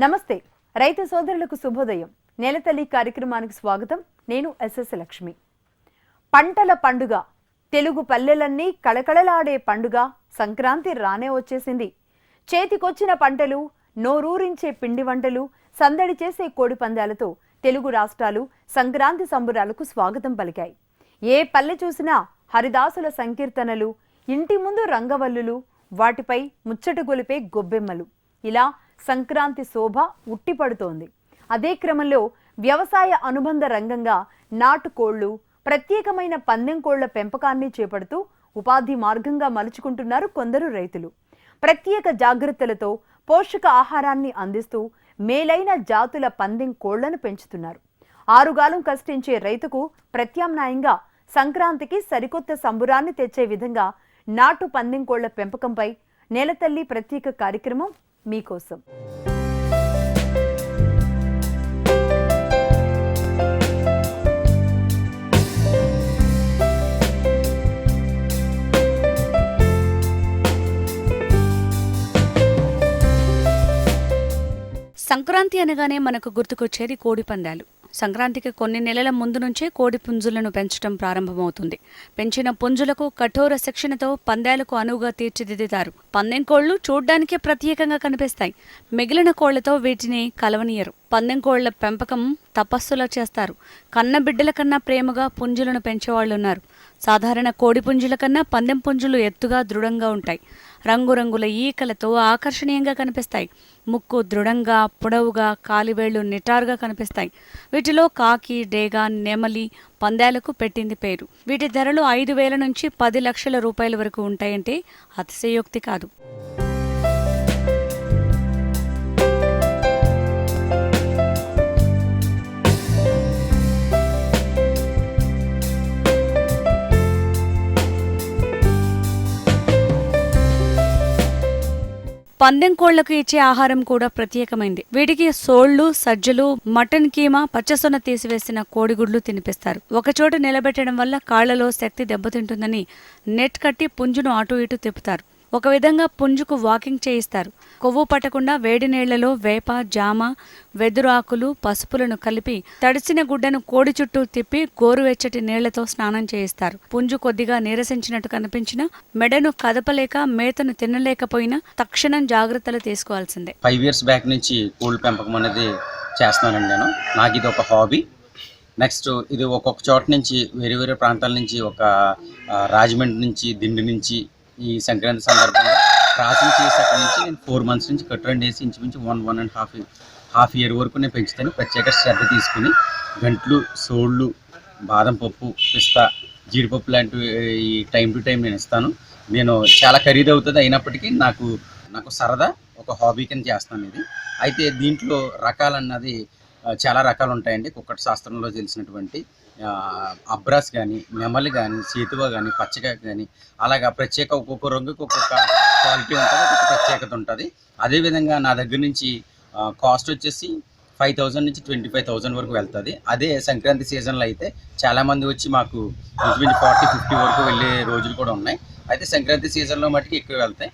నమస్తే. రైతు సోదరులకు శుభోదయం. నెలతల్లి కార్యక్రమానికి స్వాగతం. నేను ఎస్ఎస్ లక్ష్మి. పంటల పండుగ. తెలుగు పల్లెలన్నీ కళకళలాడే పండుగ. సంక్రాంతి రానే వచ్చేసింది. చేతికొచ్చిన పంటలు నోరూరించే పిండి వంటలు సందడి చేసే కోడి పందాలతో తెలుగు రాష్ట్రాలు సంక్రాంతి సంబురాలకు స్వాగతం పలికాయి. ఏ పల్లె చూసినా హరిదాసుల సంకీర్తనలు ఇంటి ముందు రంగవల్లులు వాటిపై ముచ్చట గొలిపే గొబ్బెమ్మలు. ఇలా సంక్రాంతి శోభ ఉట్టిపడుతోంది. అదే క్రమంలో వ్యవసాయ అనుబంధ రంగంగా నాటుకోళ్ళు ప్రత్యేకమైన పందెం కోళ్ళ పెంపకాన్ని చేపడుతూ ఉపాధి మార్గంగా మలుచుకుంటున్నారు కొందరు రైతులు. ప్రత్యేక జాగ్రత్తలతో పోషక ఆహారాన్ని అందిస్తూ మేలైన జాతుల పందెం కోళ్ళను పెంచుతున్నారు. ఆరుగాలం కష్టించే రైతుకు ప్రత్యామ్నాయంగా సంక్రాంతికి సరికొత్త సంబురాన్ని తెచ్చే విధంగా నాటు పందెం కోళ్ళ పెంపకంపై నేలతల్లి ప్రత్యేక కార్యక్రమం మీకోసం. సంక్రాంతి అనగానే మనకు గుర్తుకొచ్చేది కోడి పందాలు. సంక్రాంతికి కొన్ని నెలల ముందు నుంచే కోడి పుంజులను పెంచడం ప్రారంభమవుతుంది. పెంచిన పుంజులకు కఠోర శిక్షణతో పందాలకు అనువుగా తీర్చిదిద్దుతారు. పందెం కోళ్ళు చూడ్డానికే ప్రత్యేకంగా కనిపిస్తాయి. మిగిలిన కోళ్ళతో వీటిని కలవనీయరు. పందెం కోళ్ళ పెంపకం తపస్సులా చేస్తారు. కన్న బిడ్డల కన్నా ప్రేమగా పుంజులను పెంచేవాళ్ళున్నారు సాధారణ కోడి పుంజుల కన్నా పందెం పుంజులు ఎత్తుగా దృఢంగా ఉంటాయి. రంగురంగుల ఈకలతో ఆకర్షణీయంగా కనిపిస్తాయి. ముక్కు దృఢంగా పొడవుగా కాలివేళ్ళు నిటారుగా కనిపిస్తాయి. వీటిలో కాకి డేగా నెమలి పందాలకు పెట్టింది పేరు. వీటి ధరలు ఐదు వేల నుంచి పది లక్షల రూపాయల వరకు ఉంటాయంటే అతిశయోక్తి కాదు. పందెం కోళ్ళకు ఇచ్చే ఆహారం కూడా ప్రత్యేకమైంది. వీటికి సోళ్ళు సజ్జలు మటన్ కీమా పచ్చసొన తీసివేసిన కోడిగుడ్లు తినిపిస్తారు. ఒకచోట నిలబెట్టడం వల్ల కాళ్ళలో శక్తి దెబ్బతింటుందని నెట్ కట్టి పుంజును అటు ఇటు తిప్పుతారు. ఒక విధంగా పుంజుకు వాకింగ్ చేయిస్తారు. కొవ్వు పట్టకుండా వేడి నీళ్ళలో వేప జామ వెదురు ఆకులు పసుపులను కలిపి తడిసిన గుడ్డను కోడి చుట్టూ తిప్పి గోరువెచ్చటి నీళ్ళతో స్నానం చేయిస్తారు. పుంజు కొద్దిగా నీరసించినట్టు కనిపించినా మెడను కదపలేక మేతను తినలేకపోయినా తక్షణం జాగ్రత్తలు తీసుకోవాల్సిందే. ఫైవ్ ఇయర్స్ బ్యాక్ నుంచి కోళ్ళు పెంపకం అనేది చేస్తున్నానండి నేను. నాకు ఇది ఒక హాబీ నెక్స్ట్ ఇది ఒక్కొక్క చోట నుంచి వేరే వేరే ప్రాంతాల నుంచి ఒక రాజమండ్రి నుంచి దిండి నుంచి ఈ సంక్రాంతి సందర్భంగా క్రాసింగ్ చేసి అక్కడి నుంచి నేను ఫోర్ మంత్స్ నుంచి కట్టురండి వేసి ఇంచుమించు one one and half half year వరకు నేను పెంచుతాను. ప్రత్యేక శ్రద్ధ తీసుకుని గంట్లు సోళ్ళు బాదం పప్పు పిస్తా జీడిపప్పు లాంటివి ఈ టైం టు టైం నేను ఇస్తాను. నేను చాలా ఖరీదు అవుతుంది. అయినప్పటికీ నాకు నాకు సరదా ఒక హాబీ కింద చేస్తాను ఇది. అయితే దీంట్లో రకాలన్నది చాలా రకాలు ఉంటాయండి కుక్కటి శాస్త్రంలో తెలిసినటువంటి అబ్రాస్ కానీ నెమలి కానీ సీతువ కానీ పచ్చగా కానీ అలాగా ప్రత్యేక ఒక్కొక్క రంగుకి ఒక్కొక్క క్వాలిటీ ఉంటుంది ఒక్కొక్క ప్రత్యేకత ఉంటుంది. అదేవిధంగా నా దగ్గర నుంచి కాస్ట్ వచ్చేసి ఫైవ్ థౌజండ్ నుంచి ట్వంటీ ఫైవ్ థౌజండ్ వరకు వెళ్తుంది. అదే సంక్రాంతి సీజన్లో అయితే చాలామంది వచ్చి మాకు ఇంచుమించు ఫార్టీ ఫిఫ్టీ వరకు వెళ్ళే రోజులు కూడా ఉన్నాయి. అయితే సంక్రాంతి సీజన్లో మటుకు ఎక్కువ వెళ్తాయి.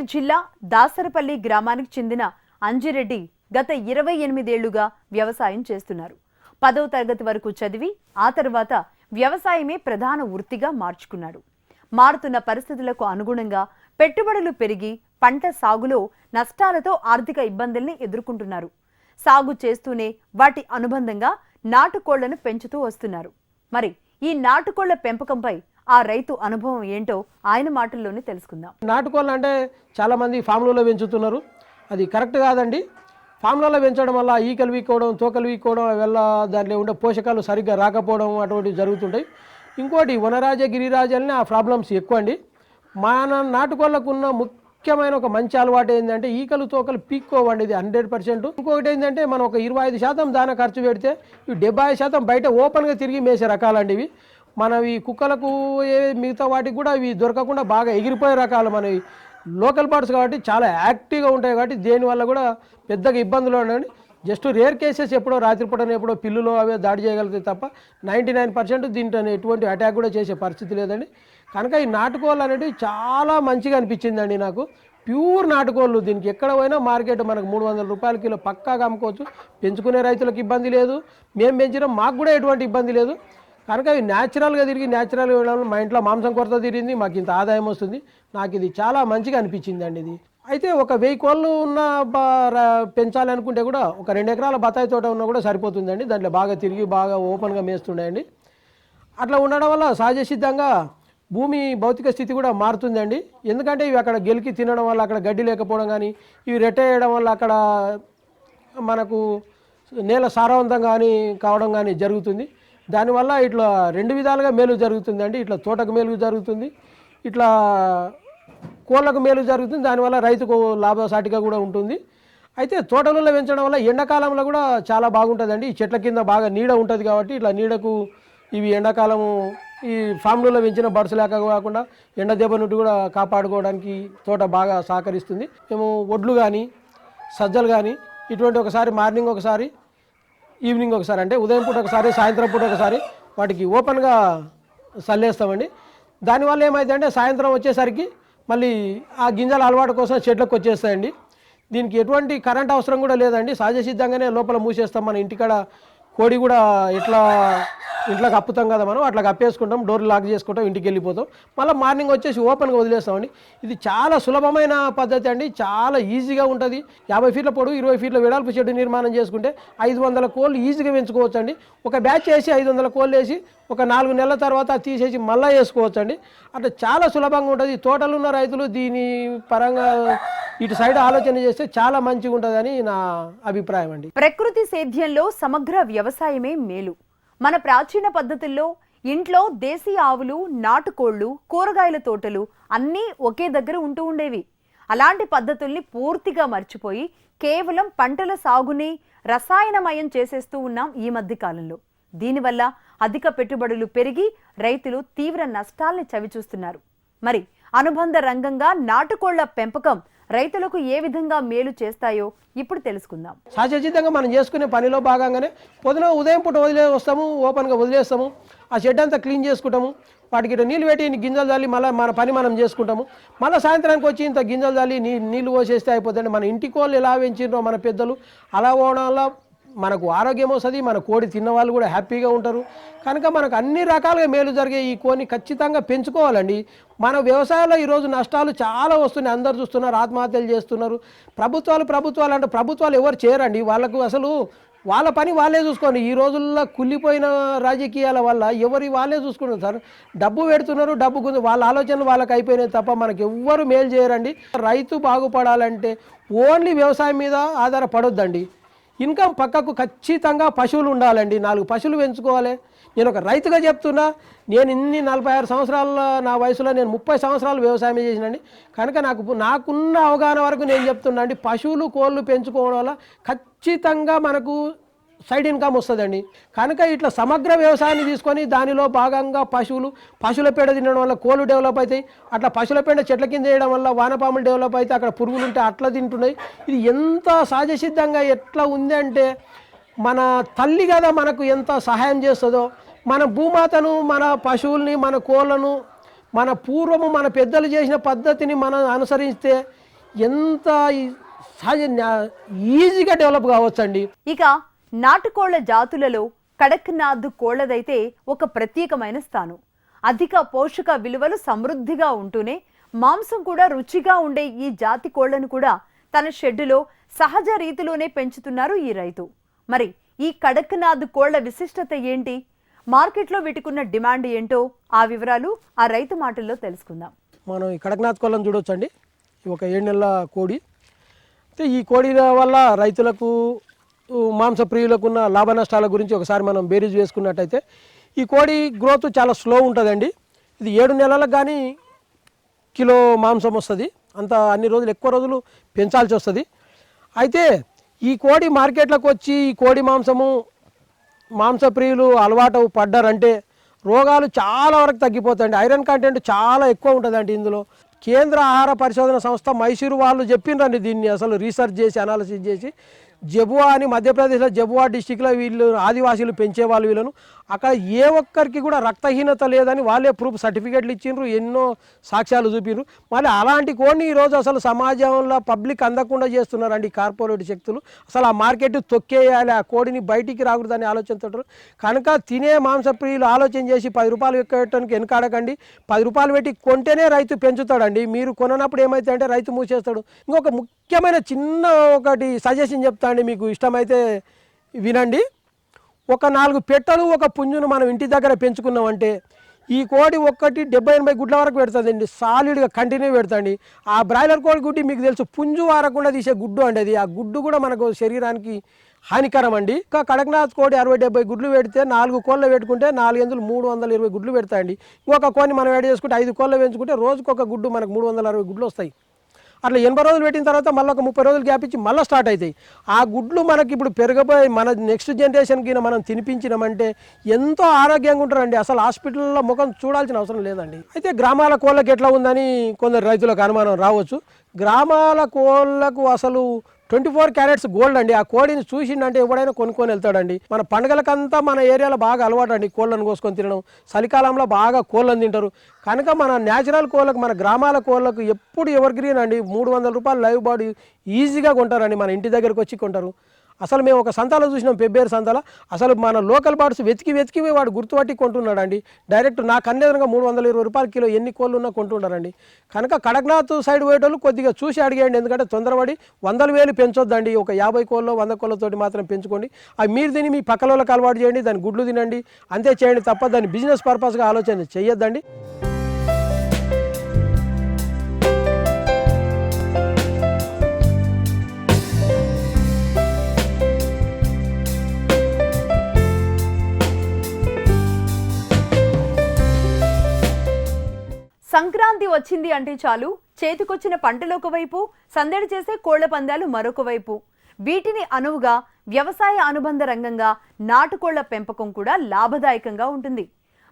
కరీంనగర్ జిల్లా దాసరపల్లి గ్రామానికి చెందిన అంజిరెడ్డి గత ఇరవై ఎనిమిదేళ్ళుగా వ్యవసాయం చేస్తున్నారు. పదవ తరగతి వరకు చదివి ఆ తర్వాత వ్యవసాయమే ప్రధాన వృత్తిగా మార్చుకున్నాడు. మారుతున్న పరిస్థితులకు అనుగుణంగా పెట్టుబడులు పెరిగి పంట సాగులో నష్టాలతో ఆర్థిక ఇబ్బందుల్ని ఎదుర్కొంటున్నారు. సాగు చేస్తూనే వాటి అనుబంధంగా నాటుకోళ్ళను పెంచుతూ వస్తున్నారు. మరి ఈ నాటుకోళ్ళ పెంపకంపై ఆ రైతు అనుభవం ఏంటో ఆయన మాటల్లోనే తెలుసుకుందాం. నాటుకోళ్ళు అంటే చాలామంది ఫామ్లలో పెంచుతున్నారు. అది కరెక్ట్ కాదండి. ఫామ్లలో పెంచడం వల్ల ఈకలు వీక్కోవడం తోకలు వీక్కోవడం వల్ల దాంట్లో ఉండే పోషకాలు సరిగ్గా రాకపోవడం అటువంటివి జరుగుతుంటాయి. ఇంకోటి వనరాజ గిరిరాజల్ని ఆ ప్రాబ్లమ్స్ ఎక్కువ అండి మన నాటుకోళ్ళకున్న ముఖ్యమైన ఒక మంచి అలవాటు ఏంటంటే ఈకలు తోకలు పీక్కోవండి. ఇది హండ్రెడ్ పర్సెంట్. ఇంకొకటి ఏంటంటే మనం ఒక ఇరవై ఐదు శాతం దాన ఖర్చు పెడితే ఇవి డెబ్బై శాతం బయట ఓపెన్గా తిరిగి మేసే రకాలండి ఇవి. మనవి కుక్కలకు ఏ మిగతా వాటికి కూడా ఇవి దొరకకుండా బాగా ఎగిరిపోయే రకాలు మనవి లోకల్ బర్డ్స్ కాబట్టి చాలా యాక్టివ్గా ఉంటాయి కాబట్టి దేనివల్ల కూడా పెద్దగా ఇబ్బందులు ఉండవు. జస్ట్ రేర్ కేసెస్ ఎప్పుడో రాత్రిపూటనే ఎప్పుడో పిల్లులు అవే దాడి చేయగలుగుతాయి తప్ప నైంటీ నైన్ పర్సెంట్ దీంట్లో ఎటువంటి అటాక్ కూడా చేసే పరిస్థితి లేదండి. కనుక ఈ నాటుకోళ్ళు అనేటివి చాలా మంచిగా అనిపించిందండి నాకు. ప్యూర్ నాటుకోళ్ళు దీనికి ఎక్కడ పోయినా మార్కెట్ మనకు మూడు వందల రూపాయల కిలో పక్కాగా అమ్ముకోవచ్చు. పెంచుకునే రైతులకు ఇబ్బంది లేదు. మేము పెంచినా మాకు కూడా ఎటువంటి ఇబ్బంది లేదు. కనుక ఇవి న్యాచురల్గా తిరిగి న్యాచురల్గా వెళ్ళడం మా ఇంట్లో మాంసం కొరత తిరిగింది మాకు ఇంత ఆదాయం వస్తుంది. నాకు ఇది చాలా మంచిగా అనిపించింది అండి ఇది. అయితే ఒక వెయ్యి కోళ్ళు ఉన్న పెంచాలి అనుకుంటే కూడా ఒక రెండు ఎకరాల బత్తాయి తోట ఉన్నా కూడా సరిపోతుందండి. దాంట్లో బాగా తిరిగి బాగా ఓపెన్గా మేస్తున్నాయండి. అట్లా ఉండడం వల్ల సహజ సిద్ధంగా భూమి భౌతిక స్థితి కూడా మారుతుందండి. ఎందుకంటే ఇవి అక్కడ గెలికి తినడం వల్ల అక్కడ గడ్డి లేకపోవడం కానీ ఇవి రెట్టేయడం వల్ల అక్కడ మనకు నేల సారవంతం కానీ కావడం కానీ జరుగుతుంది. దానివల్ల ఇట్లా రెండు విధాలుగా మేలు జరుగుతుందండి. ఇట్లా తోటకు మేలు జరుగుతుంది. ఇట్లా కోళ్ళకు మేలు జరుగుతుంది. దానివల్ల రైతుకు లాభసాటిగా కూడా ఉంటుంది. అయితే తోటలలో పెంచడం వల్ల ఎండాకాలంలో కూడా చాలా బాగుంటుందండి. ఈ చెట్ల కింద బాగా నీడ ఉంటుంది కాబట్టి ఇట్లా నీడకు ఇవి ఎండాకాలము ఈ ఫామ్లలో పెంచిన బర్డ్స్ లేక కాకుండా ఎండ దెబ్బ నుండి కూడా కాపాడుకోవడానికి తోట బాగా సహకరిస్తుంది. మేము ఒడ్లు కానీ సజ్జలు కానీ ఇటువంటి ఒకసారి మార్నింగ్ ఒకసారి ఈవినింగ్ ఒకసారి అంటే ఉదయం పూట ఒకసారి సాయంత్రం పూట ఒకసారి వాటికి ఓపెన్గా చల్లేస్తామండి. దానివల్ల ఏమైందంటే సాయంత్రం వచ్చేసరికి మళ్ళీ ఆ గింజల అలవాటు కోసం చెట్లకు వచ్చేస్తాయండి. దీనికి ఎటువంటి కరెంట్ అవసరం కూడా లేదండి. సహజ సిద్ధంగానే లోపల మూసేస్తాం మన ఇంటికాడ కోడి కూడా ఎట్లా ఇంట్లో కప్పుతాం కదా మనం అట్లా కప్పేసుకుంటాం డోర్ లాక్ చేసుకుంటాం ఇంటికి వెళ్ళిపోతాం. మళ్ళీ మార్నింగ్ వచ్చేసి ఓపెన్గా వదిలేస్తామండి. ఇది చాలా సులభమైన పద్ధతి అండి చాలా ఈజీగా ఉంటుంది. యాభై ఫీట్ల పొడవు ఇరవై ఫీట్ల వెడల్పు చెట్టు నిర్మాణం చేసుకుంటే ఐదు వందల కోళ్ళు ఈజీగా పెంచుకోవచ్చు అండి ఒక బ్యాచ్ వేసి ఐదు వందల కోళ్ళు వేసి ఒక నాలుగు నెలల తర్వాత తీసేసి మళ్ళీ వేసుకోవచ్చు అండి అట్లా చాలా సులభంగా ఉంటుంది. తోటలు ఉన్న రైతులు దీని పరంగా ఇటు సైడ్ ఆలోచన చేస్తే చాలా మంచిగా ఉంటుందని నా అభిప్రాయం అండి. ప్రకృతి సేద్యంలో సమగ్ర వ్యవసాయమే మేలు. మన ప్రాచీన పద్ధతుల్లో ఇంట్లో దేశీ ఆవులు నాటుకోళ్ళు కూరగాయల తోటలు అన్నీ ఒకే దగ్గర ఉంటూ ఉండేవి. అలాంటి పద్ధతుల్ని పూర్తిగా మర్చిపోయి కేవలం పంటల సాగుని రసాయనమయం చేసేస్తూ ఉన్నాం ఈ మధ్య కాలంలో. దీనివల్ల అధిక పెట్టుబడులు పెరిగి రైతులు తీవ్ర నష్టాల్ని చవిచూస్తున్నారు. మరి అనుబంధ రంగంగా నాటుకోళ్ళ పెంపకం రైతులకు ఏ విధంగా మేలు చేస్తాయో ఇప్పుడు తెలుసుకుందాం. సహజసిద్ధంగా మనం చేసుకునే పనిలో భాగంగానే పొద్దున ఉదయం పూట వదిలే వస్తాము ఓపెన్గా వదిలేస్తాము ఆ షెడ్ అంతా క్లీన్ చేసుకుంటాము వాటికి నీళ్ళు పెట్టి గింజలు చల్లి మళ్ళీ మన పని మనం చేసుకుంటాము. మళ్ళీ సాయంత్రానికి వచ్చి ఇంత గింజలు చల్లి నీ నీళ్ళు పోసేస్తే అయిపోతుంది మన ఇంటి కోళ్ళు ఎలా పెంచిండ్రో మన పెద్దలు అలా పోవడం వల్ల మనకు ఆరోగ్యం వస్తుంది మన కోడి తిన్న వాళ్ళు కూడా హ్యాపీగా ఉంటారు. కనుక మనకు అన్ని రకాలుగా మేలు జరిగే ఈ కోని ఖచ్చితంగా పెంచుకోవాలండి. మన వ్యవసాయంలో ఈరోజు నష్టాలు చాలా వస్తున్నాయి. అందరు చూస్తున్నారు ఆత్మహత్యలు చేస్తున్నారు. ప్రభుత్వాలు ప్రభుత్వాలు అంటే ప్రభుత్వాలు ఎవరు చేయరండి. వాళ్ళకు అసలు వాళ్ళ పని వాళ్ళే చూసుకోండి. ఈ రోజుల్లో కుళ్ళిపోయిన రాజకీయాల వల్ల ఎవరి వాళ్ళే చూసుకుంటారు సార్. డబ్బు పెడుతున్నారు డబ్బు గుంజు వాళ్ళ ఆలోచనలు వాళ్ళకి అయిపోయినాయి తప్ప మనకి ఎవ్వరు మేలు చేయరండి. రైతు బాగుపడాలంటే ఓన్లీ వ్యవసాయం మీద ఆధారపడొద్దండి. ఇన్కమ్ పక్కకు ఖచ్చితంగా పశువులు ఉండాలండి. నాలుగు పశువులు పెంచుకోవాలి. నేను ఒక రైతుగా చెప్తున్నా నేను ఇన్ని నలభై ఆరు సంవత్సరాల నా వయసులో నేను ముప్పై సంవత్సరాలు వ్యవసాయం చేసినండి. కనుక నాకు నాకున్న అవగాహన వరకు నేను చెప్తున్నా అండి పశువులు కోళ్ళు పెంచుకోవడం వల్ల ఖచ్చితంగా మనకు సైడ్ ఇన్కమ్ వస్తుందండి. కనుక ఇట్లా సమగ్ర వ్యవసాయాన్ని తీసుకొని దానిలో భాగంగా పశువులు పశువుల పేడ తినడం వల్ల కోళ్ళు డెవలప్ అవుతాయి. అట్లా పశువుల పేడ చెట్ల కింద వేయడం వల్ల వానపాములు డెవలప్ అయితే అక్కడ పురుగులు ఉంటే అట్లా తింటున్నాయి. ఇది ఎంత సహజసిద్ధంగా ఎట్లా ఉంది అంటే మన తల్లి కదా మనకు ఎంత సహాయం చేస్తుందో మన భూమాతను మన పశువుల్ని మన కోళ్ళను మన పూర్వము మన పెద్దలు చేసిన పద్ధతిని మనం అనుసరిస్తే ఎంత ఈ సహజ ఈజీగా డెవలప్ కావచ్చండి. ఇక నాటుకోళ్ళ జాతులలో కడక్నాథ్ కోళ్ళదైతే ఒక ప్రత్యేకమైన స్థానం. అధిక పోషక విలువలు సమృద్ధిగా ఉంటూనే మాంసం కూడా రుచిగా ఉండే ఈ జాతి కోళ్ళను కూడా తన షెడ్డులో సహజ రీతిలోనే పెంచుతున్నారు ఈ రైతు. మరి ఈ కడక్నాథ్ కోళ్ళ విశిష్టత ఏంటి? మార్కెట్లో వీటికున్న డిమాండ్ ఏంటో ఆ వివరాలు ఆ రైతు మాటల్లో తెలుసుకుందాం. మనం ఈ కడక్నాథ్ కోళ్ళను చూడొచ్చండి. ఒక ఏడు నెలల కోడి. అయితే ఈ కోడిల వల్ల రైతులకు ఊ, మాంస ప్రియులకు ఉన్న లాభ నష్టాల గురించి ఒకసారి మనం బేరీజ్ వేసుకున్నట్టయితే ఈ కోడి గ్రోత్ చాలా స్లో ఉంటుందండి. ఇది ఏడు నెలలకు కానీ కిలో మాంసం వస్తుంది. అంత అన్ని రోజులు ఎక్కువ రోజులు పెంచాల్సి వస్తుంది. అయితే ఈ కోడి మార్కెట్లోకి వచ్చి ఈ కోడి మాంసము మాంసప్రియులు అలవాటు పడ్డారంటే రోగాలు చాలా వరకు తగ్గిపోతాయండి. ఐరన్ కంటెంట్ చాలా ఎక్కువ ఉంటుందండి ఇందులో. కేంద్ర ఆహార పరిశోధన సంస్థ మైసూరు వాళ్ళు చెప్పిండ్రండి దీన్ని అసలు రీసెర్చ్ చేసి అనాలిసిస్ చేసి. జబువా అని మధ్యప్రదేశ్లో జబువా డిస్టిక్లో వీళ్ళు ఆదివాసీలు పెంచే వాళ్ళు వీళ్ళను. అక్కడ ఏ ఒక్కరికి కూడా రక్తహీనత లేదని వాళ్ళే ప్రూఫ్ సర్టిఫికేట్లు ఇచ్చిండ్రు ఎన్నో సాక్ష్యాలు చూపిండ్రు. మళ్ళీ అలాంటి కోడిని ఈరోజు అసలు సమాజంలో పబ్లిక్ అందకుండా చేస్తున్నారండి కార్పొరేట్ శక్తులు. అసలు ఆ మార్కెట్ తొక్కేయాలి ఆ కోడిని బయటికి రాకూడదని ఆలోచనతో కనుక తినే మాంసప్రియులు ఆలోచన చేసి పది రూపాయలు ఎక్కడానికి వెనకాడకండి. పది రూపాయలు పెట్టి కొంటేనే రైతు పెంచుతాడండి. మీరు కొననప్పుడు ఏమైతే అంటే రైతు మూసేస్తాడు. ఇంకొక ముఖ్యమైన చిన్న ఒకటి సజెషన్ చెప్తా అండి మీకు ఇష్టమైతే వినండి. ఒక నాలుగు పెట్టలు ఒక పుంజును మనం ఇంటి దగ్గర పెంచుకున్నామంటే ఈ కోడి ఒక్కటి డెబ్బై ఎనభై గుడ్ల వరకు పెడుతుందండి. సాలిడ్గా కంటిన్యూ పెడతాండి ఆ బ్రాయిలర్ కోడి గుడ్డి మీకు తెలుసు పుంజు వారకుండా తీసే గుడ్డు అండి అది. ఆ గుడ్డు కూడా మనకు శరీరానికి హానికరం అండి. ఇంకా కడక్నాథ్ కోడి అరవై డెబ్బై గుడ్లు పెడితే నాలుగు కోళ్ళు పెట్టుకుంటే నాలుగు వందలు మూడు వందల ఇరవై గుడ్లు పెడతాయండి. ఇంకొక కోడిని మనం యాడ్ చేసుకుంటే ఐదు కోళ్ళు పెంచుకుంటే రోజుకొక గుడ్డు మనకు మూడు వందల అరవై గుడ్లు వస్తాయి. అట్లా ఎనభై రోజులు పెట్టిన తర్వాత మళ్ళీ ఒక ముప్పై రోజులు గ్యాప్ ఇచ్చి మళ్ళీ స్టార్ట్ అవుతాయి. ఆ గుడ్లు మనకి ఇప్పుడు పెరగబోయి మన నెక్స్ట్ జనరేషన్కి మనం తినిపించినామంటే ఎంతో ఆరోగ్యంగా ఉంటారండి. అసలు హాస్పిటల్లో ముఖం చూడాల్సిన అవసరం లేదండి. అయితే గ్రామాల కోళ్ళకి ఎట్లా ఉందని కొందరు రైతులకు అనుమానం రావచ్చు. గ్రామాల కోళ్ళకు అసలు ట్వంటీ ఫోర్ క్యారెట్స్ గోల్డ్ అండి. ఆ కోడిని చూసిండంటే ఎవడైనా కొనుక్కొని వెళ్తాడండి. మన పండుగలకంతా మన ఏరియాలో బాగా అలవాటు అండి కోళ్ళను కోసుకొని తినడం. చలికాలంలో బాగా కోళ్ళను తింటారు. కనుక మన న్యాచురల్ కోళ్ళకు మన గ్రామాల కోళ్ళకు ఎప్పుడు ఎవర్ గ్రీన్ అండి. మూడు వందల రూపాయలు లైవ్ బాడీ ఈజీగా కొంటారండి. మన ఇంటి దగ్గరకు వచ్చి కొంటారు. అసలు మేము ఒక సంతాలో చూసినాం పెబ్బేరు సంతాల. అసలు మన లోకల్ బార్డ్స్ వెతికి వెతికి వాడు గుర్తుపట్టి కొంటున్నాడు అండి డైరెక్ట్ నాకు అన్నేదనగా మూడు వందల ఇరవై రూపాయల కిలో ఎన్ని కోళ్ళు ఉన్నా కొంటున్నారండి కనుక కడక్నాథ్ సైడ్ పోయేటోళ్ళు కొద్దిగా చూసి అడిగేయండి ఎందుకంటే తొందరపడి వందల వేలు పెంచొద్దండి. ఒక యాభై కోళ్ళు వంద కోళ్ళతోటి మాత్రం పెంచుకోండి. అవి మీరు తిని మీ పక్కల వాళ్ళకి అలవాటు చేయండి దాని గుడ్లు తినండి. అంతే చేయండి తప్ప దాన్ని బిజినెస్ పర్పస్గా ఆలోచన చేయొద్దండి. సంక్రాంతి వచ్చింది అంటే చాలు. చేతికొచ్చిన పంటలు ఒకవైపు సందడి చేసే కోళ్ళ పందాలు మరొక వైపు. వీటిని అనువుగా వ్యవసాయ అనుబంధ రంగంగా నాటుకోళ్ళ పెంపకం కూడా లాభదాయకంగా ఉంటుంది.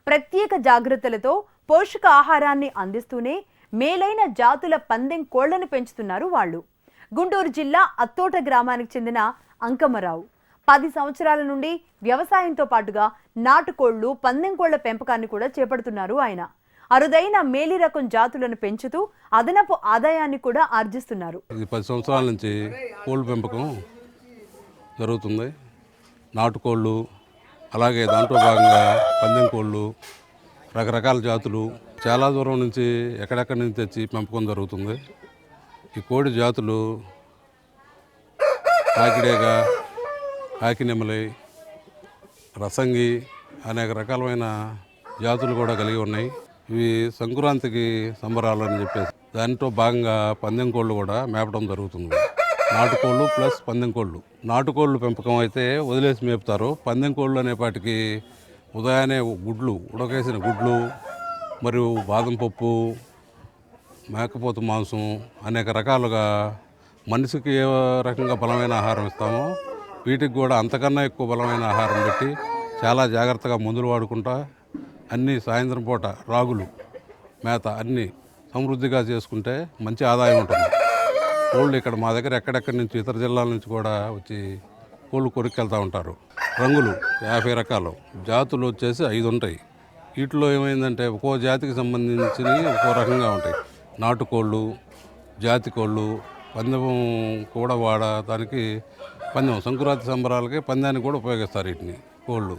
ప్రత్యేక జాగ్రత్తలతో పోషక ఆహారాన్ని అందిస్తూనే మేలైన జాతుల పందెం కోళ్ళను పెంచుతున్నారు వాళ్ళు. గుంటూరు జిల్లా అత్తోట గ్రామానికి చెందిన అంకమ్మరావు. పది సంవత్సరాల నుండి వ్యవసాయంతో పాటుగా నాటుకోళ్ళు పందెం కోళ్ళ పెంపకాన్ని కూడా చేపడుతున్నారు ఆయన. అరుదైన మేలి రకం జాతులను పెంచుతూ అదనపు ఆదాయాన్ని కూడా ఆర్జిస్తున్నారు. ఇది పది సంవత్సరాల నుంచి కోళ్ళ పెంపకం జరుగుతుంది. నాటుకోళ్ళు అలాగే దాంట్లో భాగంగా పందెం కోళ్ళు రకరకాల జాతులు చాలా దూరం నుంచి ఎక్కడెక్కడి నుంచి తెచ్చి పెంపకం జరుగుతుంది. ఈ కోడి జాతులు కాకిడేగా కాకినెమలి రసంగి అనేక రకాలమైన జాతులు కూడా కలిగి ఉన్నాయి. ఇవి సంక్రాంతికి సంబరాలు అని చెప్పేసి. దాంట్లో భాగంగా పందెం కోళ్ళు కూడా మేపడం జరుగుతుంది. నాటుకోళ్ళు ప్లస్ పందెం కోళ్ళు నాటుకోళ్ళు పెంపకం అయితే వదిలేసి మేపుతారు. పందెం కోళ్ళు అనేపాటికి ఉదయాన్నే గుడ్లు ఉడకేసిన గుడ్లు మరియు బాదం పప్పు మేకపోతు మాంసం అనేక రకాలుగా మనిషికి ఏ రకంగా బలమైన ఆహారం ఇస్తామో వీటికి కూడా అంతకన్నా ఎక్కువ బలమైన ఆహారం పెట్టి చాలా జాగ్రత్తగా మందులు వాడుకుంటా అన్నీ సాయంత్రం పూట రాగులు మేత అన్నీ సమృద్ధిగా చేసుకుంటే మంచి ఆదాయం ఉంటుంది. కోళ్ళు ఇక్కడ మా దగ్గర ఎక్కడెక్కడి నుంచి ఇతర జిల్లాల నుంచి కూడా వచ్చి కోళ్ళు కొరికెళ్తూ ఉంటారు. రంగులు యాభై రకాలు. జాతులు వచ్చేసి ఐదు ఉంటాయి. వీటిలో ఏమైందంటే ఒక్కో జాతికి సంబంధించినవి ఒక్కో రకంగా ఉంటాయి. నాటుకోళ్ళు జాతి కోళ్ళు పందెం కూడా వాడటానికి పందెం సంక్రాంతి సంబరాలకి పందానికి కూడా ఉపయోగిస్తారు వీటిని కోళ్ళు.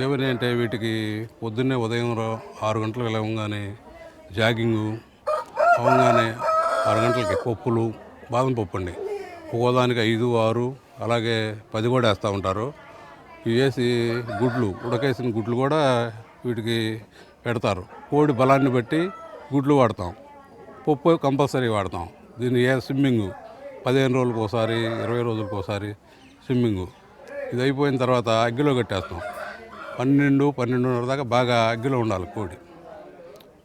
ఏమని అంటే వీటికి పొద్దున్నే ఉదయం రా- ఆరు గంటలకు లేవగానే జాగింగు అవగానే ఆరు గంటలకి పప్పులు బాదం పప్పు అండి. ఒక్కోదానికి ఐదు ఆరు అలాగే పది కూడా వేస్తూ ఉంటారు. ఇవి వేసి గుడ్లు ఉడకేసిన గుడ్లు కూడా వీటికి పెడతారు. కోడి బలాన్ని బట్టి గుడ్లు వాడతాం. పప్పు కంపల్సరీ వాడతాం. దీన్ని ఏ స్విమ్మింగ్? పదిహేను రోజులకు ఒకసారి ఇరవై రోజులకు ఒకసారి స్విమ్మింగ్. ఇది అయిపోయిన తర్వాత అగ్గిలో కట్టేస్తాం. పన్నెండు పన్నెండున్నర దాకా బాగా అగ్గిలో ఉండాలి కోడి.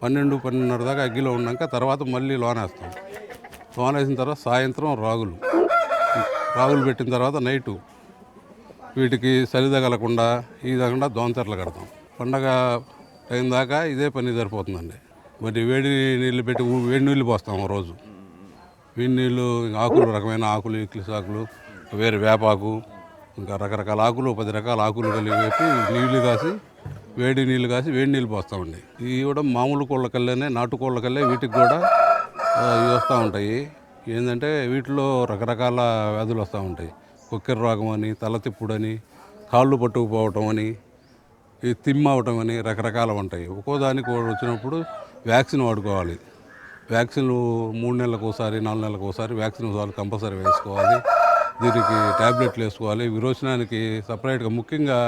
పన్నెండు పన్నెండున్నర దాకా అగ్గిలో ఉన్నాక తర్వాత మళ్ళీ లోనేస్తాం లోనేసిన తర్వాత సాయంత్రం రాగులు. రాగులు పెట్టిన తర్వాత నైటు వీటికి చలి తగలకుండా ఈ తగకుండా దోంతరలు కడతాం. పండగ టైం దాకా ఇదే పని సరిపోతుందండి. మరి వేడి నీళ్ళు పెట్టి వేడి నీళ్ళు పోస్తాం రోజు. వేడి నీళ్ళు ఇంకా ఆకులు రకమైన ఆకులు ఇక్లిస్ ఆకులు వేరే వేపాకు ఇంకా రకరకాల ఆకులు పది రకాల ఆకులు కలిపి వేపి నీళ్ళు కాసి వేడి నీళ్ళు కాసి వేడి నీళ్ళు పోస్తామండి ఇవి కూడా మామూలు కోళ్ళకల్లేనే నాటు కోళ్ళకల్లే వీటికి కూడా ఇవి వస్తూ ఉంటాయి. ఏంటంటే వీటిలో రకరకాల వ్యాధులు వస్తూ ఉంటాయి. కొక్కెర రోగం అని తల తిప్పుడని కాళ్ళు పట్టుకుపోవటం అని ఈ తిమ్మ అవటం అని రకరకాలు ఉంటాయి. ఒక్కో దానికి వచ్చినప్పుడు వ్యాక్సిన్ వాడుకోవాలి. వ్యాక్సిన్లు మూడు నెలలకు ఒకసారి నాలుగు నెలలకు ఒకసారి వ్యాక్సిన్ కంపల్సరీ వేసుకోవాలి. దీనికి ట్యాబ్లెట్లు వేసుకోవాలి. విరోచనానికి సపరేట్గా ముఖ్యంగా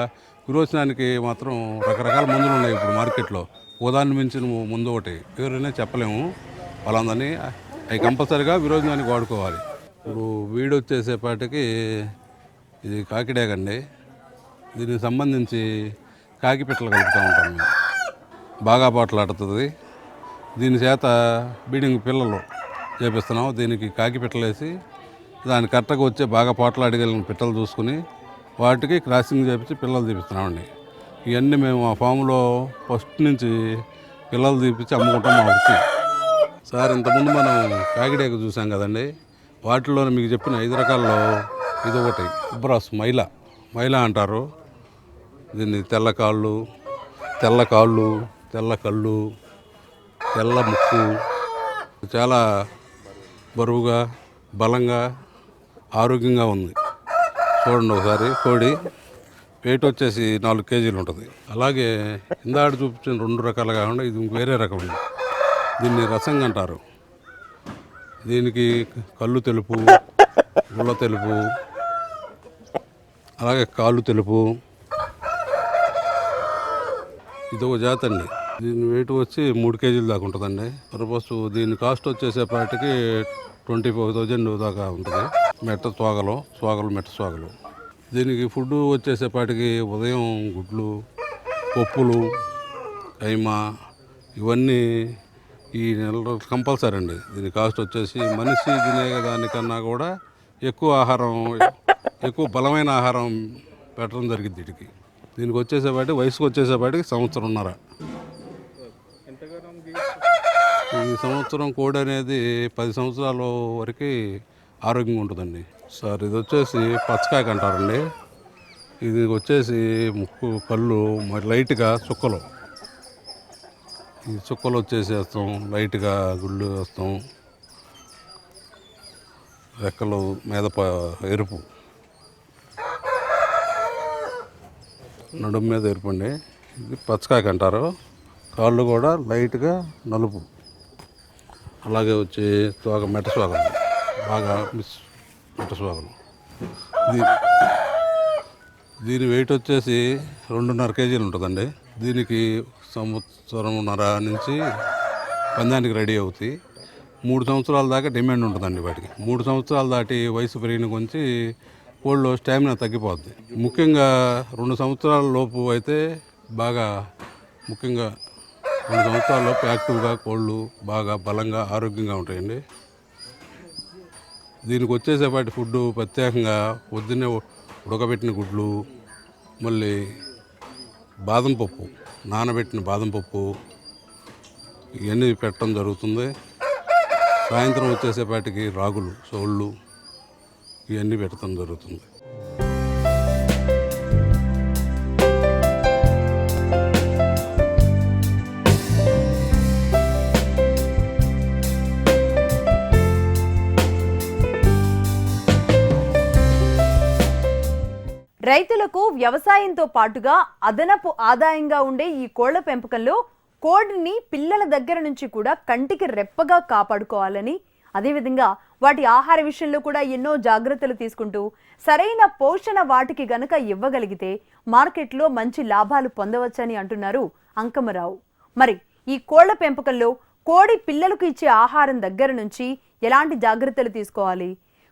విరోచనానికి మాత్రం రకరకాల మందులు ఉన్నాయి ఇప్పుడు మార్కెట్లో. ఉదాహరణ మించిన ముందు ఒకటి. ఎవరైనా చెప్పలేము. వాళ్ళందరినీ అవి కంపల్సరీగా విరోచనానికి వాడుకోవాలి. ఇప్పుడు వీడు వచ్చేసేపాటికి ఇది కాకిడాకండి దీనికి సంబంధించి కాకి పిట్టలు కలుపుతూ ఉంటాం మేము. బాగా పాటలాడుతుంది దీని చేత బీడింగ్ పిల్లలు చేపిస్తున్నాం దీనికి కాకి వేసి దాని కరెక్ట్గా వచ్చే బాగా పోట్లాడగలిగిన పిట్టలు చూసుకుని వాటికి క్రాసింగ్ చేపించి పిల్లలు తీపిస్తున్నామండి ఇవన్నీ మేము ఆ ఫామ్లో ఫస్ట్ నుంచి పిల్లలు తీపిచ్చి అమ్ముకుంటాం మా వృత్తి. సార్ ఇంతకుముందు మనం కాకిడేక చూసాం కదండి. వాటిలో మీకు చెప్పిన ఐదు రకాల్లో ఇది ఒకటి. ఉబ్రాస్ మైల. మైల అంటారు. దీన్ని తెల్ల కాళ్ళు తెల్ల కాళ్ళు తెల్ల కళ్ళు తెల్ల ముక్కు. చాలా బరువుగా బలంగా ఆరోగ్యంగా ఉంది. చూడండి ఒకసారి కోడి వెయిట్ వచ్చేసి నాలుగు కేజీలు ఉంటుంది. అలాగే ఇందాక చూపించిన రెండు రకాలు కాకుండా ఇది వేరే రకం ఉంది దీన్ని రసంగా అంటారు. దీనికి కళ్ళు తెలుపు గుళ్ళ తెలుపు అలాగే కాళ్ళు తెలుపు. ఇది ఒక జాతి అండి. దీని వెయిట్ వచ్చి మూడు కేజీల దాకా ఉంటుందండి. సపోజ్ దీని కాస్ట్ వచ్చేసేపాటికి ట్వంటీ ఫైవ్ థౌజండ్ దాకా ఉంటుంది. మెట్ట స్వాగలు స్వాగలు మెట్ట స్వాగలు దీనికి ఫుడ్ వచ్చేసేపాటికి ఉదయం గుడ్లు పప్పులు కైమా ఇవన్నీ ఈ నెల కంపల్సరీ అండి. దీని కాస్ట్ వచ్చేసి మనిషి తినే దానికన్నా కూడా ఎక్కువ ఆహారం ఎక్కువ బలమైన ఆహారం పెట్టడం జరిగింది వీటికి దీనికి వచ్చేసేపాటికి వయసుకు వచ్చేసేపాటికి సంవత్సరంన్నర. ఈ సంవత్సరం కోడి అనేది పది సంవత్సరాల వరకు ఆరోగ్యంగా ఉంటుందండి. సార్ ఇది వచ్చేసి పచ్చకాయకు అంటారండి. ఇది వచ్చేసి ముక్కు కళ్ళు మరి లైట్గా చుక్కలు. ఈ చుక్కలు వచ్చేసేస్తాం లైట్గా గుళ్ళు వేస్తాం. రెక్కలు మీద ఎరుపు. నడుము మీద ఎరుపు అండి. ఇది పచ్చకాయకు అంటారు. కాళ్ళు కూడా లైట్గా నలుపు. అలాగే వచ్చి తోక మెట్ట స్వాగం బాగా మిస్ స్వాగతం దీ దీని వెయిట్ వచ్చేసి రెండున్నర కేజీలు ఉంటుందండి. దీనికి సంవత్సరంన్నర నుంచి పందానికి రెడీ అవుతాయి. మూడు సంవత్సరాల దాకా డిమాండ్ ఉంటుందండి వాటికి. మూడు సంవత్సరాలు దాటి వయసు పెరిగిన కొంచి కోళ్ళు స్టామినా తగ్గిపోద్ది. ముఖ్యంగా రెండు సంవత్సరాల లోపు అయితే బాగా ముఖ్యంగా రెండు సంవత్సరాల లోపు యాక్టివ్గా కోళ్ళు బాగా బలంగా ఆరోగ్యంగా ఉంటాయండి. దీనికి వచ్చేసేపాటి ఫుడ్ ప్రత్యేకంగా పొద్దున్నే ఉడకబెట్టిన గుడ్లు మళ్ళీ బాదం పప్పు నానబెట్టిన బాదం పప్పు ఇవన్నీ పెట్టడం జరుగుతుంది. సాయంత్రం వచ్చేసేపాటికి రాగులు సోళ్ళు ఇవన్నీ పెట్టడం జరుగుతుంది. రైతులకు వ్యవసాయంతో పాటుగా అదనపు ఆదాయంగా ఉండే ఈ కోళ్ళ పెంపకంలో కోడిని పిల్లల దగ్గర నుంచి కూడా కంటికి రెప్పగా కాపాడుకోవాలని అదేవిధంగా వాటి ఆహార విషయంలో కూడా ఎన్నో జాగ్రత్తలు తీసుకుంటూ సరైన పోషణ వాటికి గనక ఇవ్వగలిగితే మార్కెట్లో మంచి లాభాలు పొందవచ్చని అంటున్నారు అంకమరావు. మరి ఈ కోళ్ళ పెంపకంలో కోడి పిల్లలకు ఇచ్చే ఆహారం దగ్గర నుంచి ఎలాంటి జాగ్రత్తలు తీసుకోవాలి?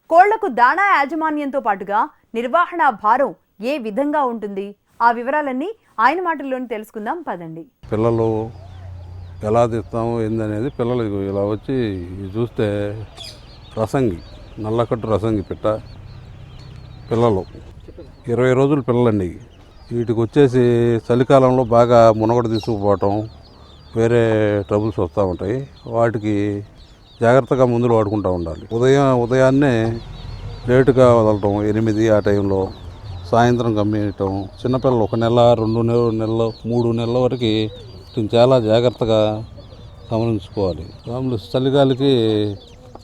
కోళ్ళకు దాణా యాజమాన్యంతో పాటుగా నిర్వహణ భారం ఏ విధంగా ఉంటుంది? ఆ వివరాలన్నీ ఆయన మాటల్లోనే తెలుసుకుందాం పదండి. పిల్లలు ఎలా తీస్తాము ఏందనేది పిల్లలు ఇలా వచ్చి చూస్తే రసంగి నల్లకట్టు రసంగి పిట్ట పిల్లలు. ఇరవై రోజులు పిల్లలండి. వీటికి వచ్చేసి చలికాలంలో బాగా మునగడ తీసుకుపోవటం వేరే ట్రబుల్స్ వస్తూ ఉంటాయి. వాటికి జాగ్రత్తగా మందులు వాడుకుంటూ ఉండాలి. ఉదయం ఉదయాన్నే లేటుగా వదలటం ఎనిమిది ఆ టైంలో సాయంత్రం కమ్మేయటం చిన్నపిల్లలు ఒక నెల రెండు నెలలు నెలలు మూడు నెలల వరకు వీటిని చాలా జాగ్రత్తగా గమనించుకోవాలి. మామూలు చలిగాలికి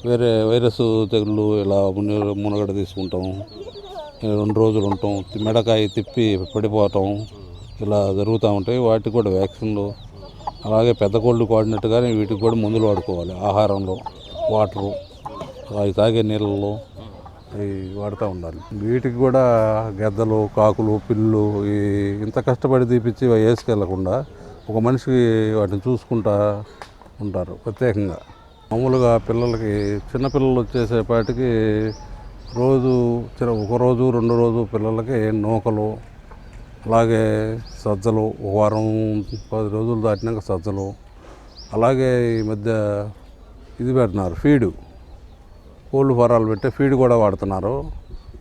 వేరే వైరస్ తెగుళ్ళు ఇలా మున- మునగడ తీసుకుంటాం. రెండు రోజులు ఉంటాం మెడకాయ తిప్పి పడిపోవటం ఇలా జరుగుతూ ఉంటాయి. వాటికి కూడా వ్యాక్సిన్లు అలాగే పెద్ద కోళ్ళు వాడినట్టుగానే వీటికి కూడా మందులు వాడుకోవాలి. ఆహారంలో వాటరు అవి తాగే నీళ్ళలో. అవి వాడుతూ ఉండాలి. వీటికి కూడా గెద్దలు కాకులు పిల్లు ఈ ఇంత కష్టపడి తీపిచ్చి వేసుకెళ్ళకుండా ఒక మనిషి వాటిని చూసుకుంటా ఉంటారు ప్రత్యేకంగా. మామూలుగా పిల్లలకి చిన్నపిల్లలు వచ్చేసేపాటికి రోజు చిన్న ఒక రోజు రెండు రోజు పిల్లలకి నూకలు అలాగే సజ్జలు ఒక వారం పది రోజులు దాటినాక సజ్జలు అలాగే ఈ మధ్య ఇది పెడుతున్నారు ఫీడు. కోళ్ళు ఫారాలు పెట్టే ఫీడ్ కూడా వాడుతున్నారు.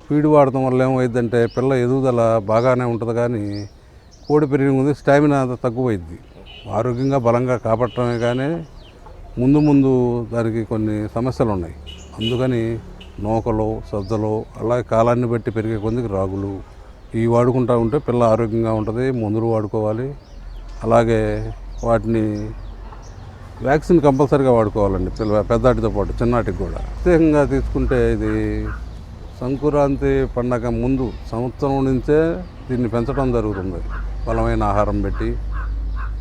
ఫీడ్ వాడటం వల్ల ఏమైందంటే పిల్ల ఎదుగుదల బాగానే ఉంటుంది కానీ కోడి పెరిగిన ముందు స్టామినా తగ్గిపోయింది. ఆరోగ్యంగా బలంగా కాపాడటమే కానీ ముందు ముందు దానికి కొన్ని సమస్యలు ఉన్నాయి. అందుకని నూకలు సజ్జలు అలాగే కాలాన్ని బట్టి పెరిగే కొద్దికి రాగులు ఇవి వాడుకుంటూ ఉంటే పిల్ల ఆరోగ్యంగా ఉంటుంది మందులు వాడుకోవాలి. అలాగే వాటిని వ్యాక్సిన్ కంపల్సరీగా వాడుకోవాలండి పిల్ల పెద్దాటితో పాటు చిన్నాటికి కూడా. ప్రత్యేకంగా తీసుకుంటే ఇది సంక్రాంతి పండగ ముందు సంవత్సరం నుంచే దీన్ని పెంచడం జరుగుతుంది. బలమైన ఆహారం పెట్టి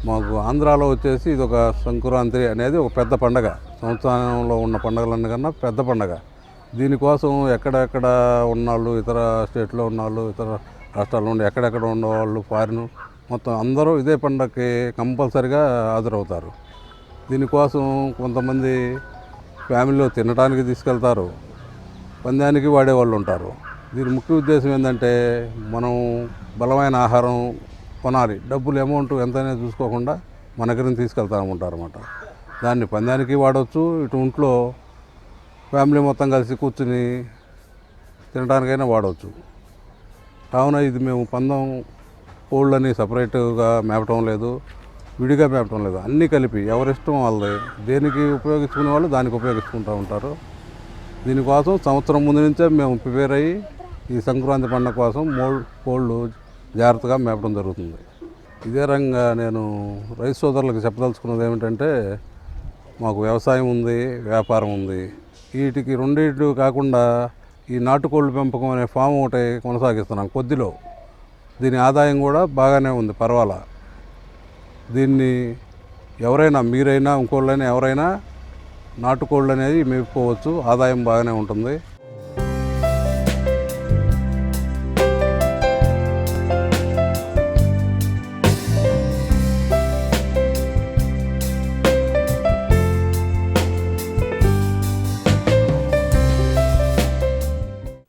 మాకు ఆంధ్రాలో వచ్చేసి ఇది ఒక సంక్రాంతి అనేది ఒక పెద్ద పండగ. సంవత్సరంలో ఉన్న పండగలన్నికన్నా పెద్ద పండగ. దీనికోసం ఎక్కడెక్కడ ఉన్నవాళ్ళు ఇతర స్టేట్లో ఉన్నవాళ్ళు ఇతర రాష్ట్రాల నుండి ఎక్కడెక్కడ ఉన్నవాళ్ళు ఫారిన్ మొత్తం అందరూ ఇదే పండగకి కంపల్సరిగా హాజరవుతారు. దీనికోసం కొంతమంది ఫ్యామిలీలో తినడానికి తీసుకెళ్తారు. పందానికి వాడేవాళ్ళు ఉంటారు. దీని ముఖ్య ఉద్దేశం ఏంటంటే మనం బలమైన ఆహారం కొనాలి. డబ్బులు అమౌంట్ ఎంతైనా చూసుకోకుండా మన దగ్గర తీసుకెళ్తామంటారు అనమాట దాన్ని పందానికి వాడవచ్చు ఇటు ఇంట్లో ఫ్యామిలీ మొత్తం కలిసి కూర్చుని తినడానికైనా వాడవచ్చు కావున ఇది మేము పందం కోళ్ళని సపరేట్గా మేపటం లేదు. విడిగా మేపటం లేదు. అన్నీ కలిపి ఎవరిష్టం వాళ్ళది. దేనికి ఉపయోగించుకునే వాళ్ళు దానికి ఉపయోగించుకుంటూ ఉంటారు. దీనికోసం సంవత్సరం ముందు నుంచే మేము ప్రిపేర్ అయ్యి ఈ సంక్రాంతి పండుగ కోసం మోల్ కోళ్ళు జాగ్రత్తగా మేపడం జరుగుతుంది. ఇదే రంగా నేను రైతు సోదరులకు చెప్పదలుచుకున్నది ఏమిటంటే మాకు వ్యవసాయం ఉంది వ్యాపారం ఉంది. వీటికి రెండింటి కాకుండా ఈ నాటుకోళ్ళు పెంపకం అనే ఫామ్ ఒకటి కొనసాగిస్తున్నాం కొద్దిలో. దీని ఆదాయం కూడా బాగానే ఉంది పర్వాలా? దీన్ని ఎవరైనా మీరైనా ఇంకోళ్ళైనా ఎవరైనా నాటుకోళ్ళు అనేది మేపుకోవచ్చు. ఆదాయం బాగానే ఉంటుంది.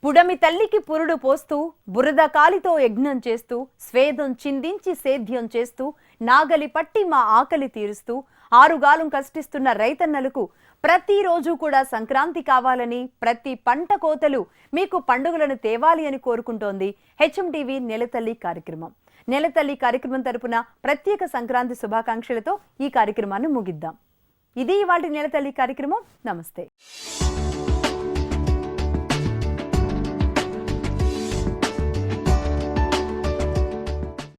పుడమి తల్లికి పురుడు పోస్తూ బురద కాలితో యజ్ఞం చేస్తూ స్వేదం చిందించి సేద్యం చేస్తూ నాగలి పట్టి మా ఆకలి తీరుస్తూ ఆరుగాలం కష్టిస్తున్న రైతన్నలకు ప్రతిరోజు కూడా సంక్రాంతి కావాలని ప్రతి పంట కోతలు మీకు పండుగలను తేవాలి అని కోరుకుంటోంది హెచ్ఎంటీవీ నెలతల్లి కార్యక్రమం. నెలతల్లి కార్యక్రమం తరపున ప్రత్యేక సంక్రాంతి శుభాకాంక్షలతో ఈ కార్యక్రమాన్ని ముగిద్దాం. ఇది ఇవాటి నెలతల్లి కార్యక్రమం. నమస్తే.